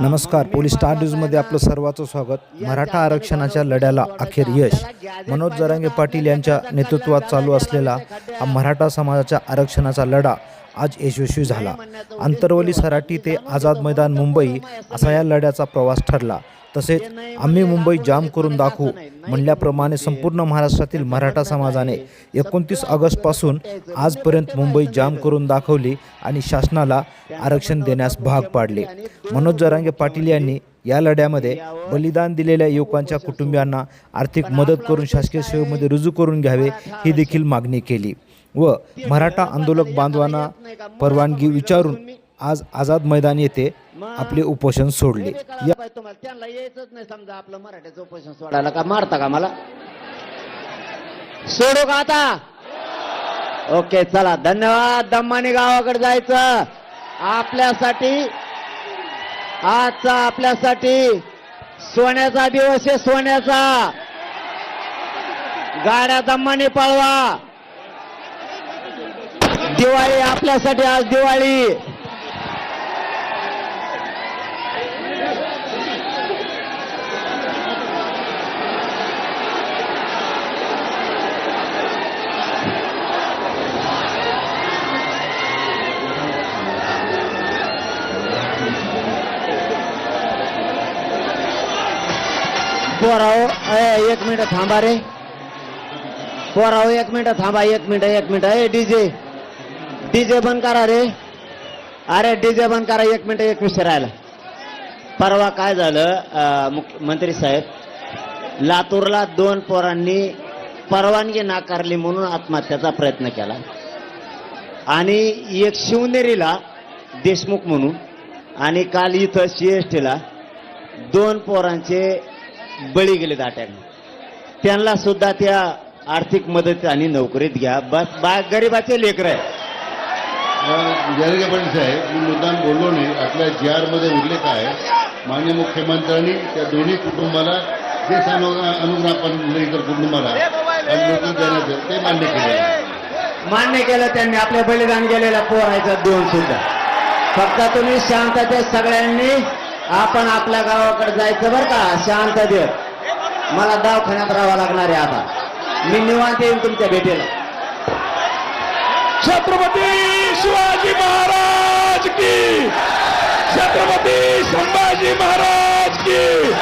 नमस्कार police star न्यूजमध्ये आपलं सर्वांचं स्वागत. मराठा आरक्षणाच्या लढ्याला अखेर यश. मनोज जरांगे पाटील यांच्या नेतृत्वात चालू असलेला हा मराठा समाजाच्या आरक्षणाचा लढा आज यशस्वी झाला. आंतरवली सराटी ते आझाद मैदान मुंबई असा या लढ्याचा प्रवास ठरला. तसेच आम्ही मुंबई जाम करून दाखवू म्हणल्याप्रमाणे संपूर्ण महाराष्ट्रातील मराठा समाजाने एकोणतीस ऑगस्टपासून आजपर्यंत मुंबई जाम करून दाखवली आणि शासनाला आरक्षण देण्यास भाग पाडले. मनोज जरांगे पाटील यांनी या लढ्यामध्ये बलिदान दिलेल्या युवकांच्या कुटुंबियांना आर्थिक मदत करून शासकीय सेवेमध्ये रुजू करून घ्यावे ही देखील मागणी केली व मराठा आंदोलक बांधवांना परवानगी विचारून आज आझाद मैदान येथे आपले उपोषण सोडले. तुम्हाला. त्यांना यायचंच नाही समजा आपलं मराठ्याचं उपोषण सोडायला. का मारता का मला? सोडू का आता? ओके चला. धन्यवाद. दम्मानी गावाकडे जायचं. आपल्यासाठी आजचा आपल्यासाठी सोन्याचा दिवस आहे सोन्याचा. गाड्या दम्मानी पळवा. दिवाळी आपल्यासाठी आज दिवाळी. पोराव अय, एक मिनिट थांबा रे। पोराव एक मिनिट थांबा एक मिनिट एक मिनिट। ए डीजे। डीजे बंद करा रे। अरे डीजे बंद करा एक मिनिट एक विषय राहिला। परवा काय झालं मुख्यमंत्री साहेब लातूरला दोन पोरांनी परवानगी नाकारली म्हणून आत्महत्याचा प्रयत्न केला. आणि एक शिवनेरीला देशमुख म्हणून आणि काल इथं सी एस टीला दोन पोरांचे बळी गेले दाट्याने. त्यांना सुद्धा त्या आर्थिक मदत आणि नोकरीत घ्या. बस बा गरीबाचे लेकर आहे जरगे पाटील साहेब मी मुद्दाम बोललो नाही. आपल्या जी आरमध्ये उल्लेख आहे मान्य मुख्यमंत्र्यांनी त्या दोन्ही कुटुंबाला जे अनुग्रह अनुग्रह आपण इतर कुटुंबाला देण्याचं ते मान्य केलं. मान्य केलं त्यांनी. आपल्या बलिदान गेलेल्या पोरायचं देऊन सुद्धा. फक्त तुम्ही शांततेत सगळ्यांनी आपण आपल्या गावाकडे जायचं बरं का शांत देव. मला दवाखान्यात राहावं लागणार आहे आता. मी निवांत येईन तुमच्या भेटीला. छत्रपती शिवाजी महाराज की. छत्रपती संभाजी महाराज की.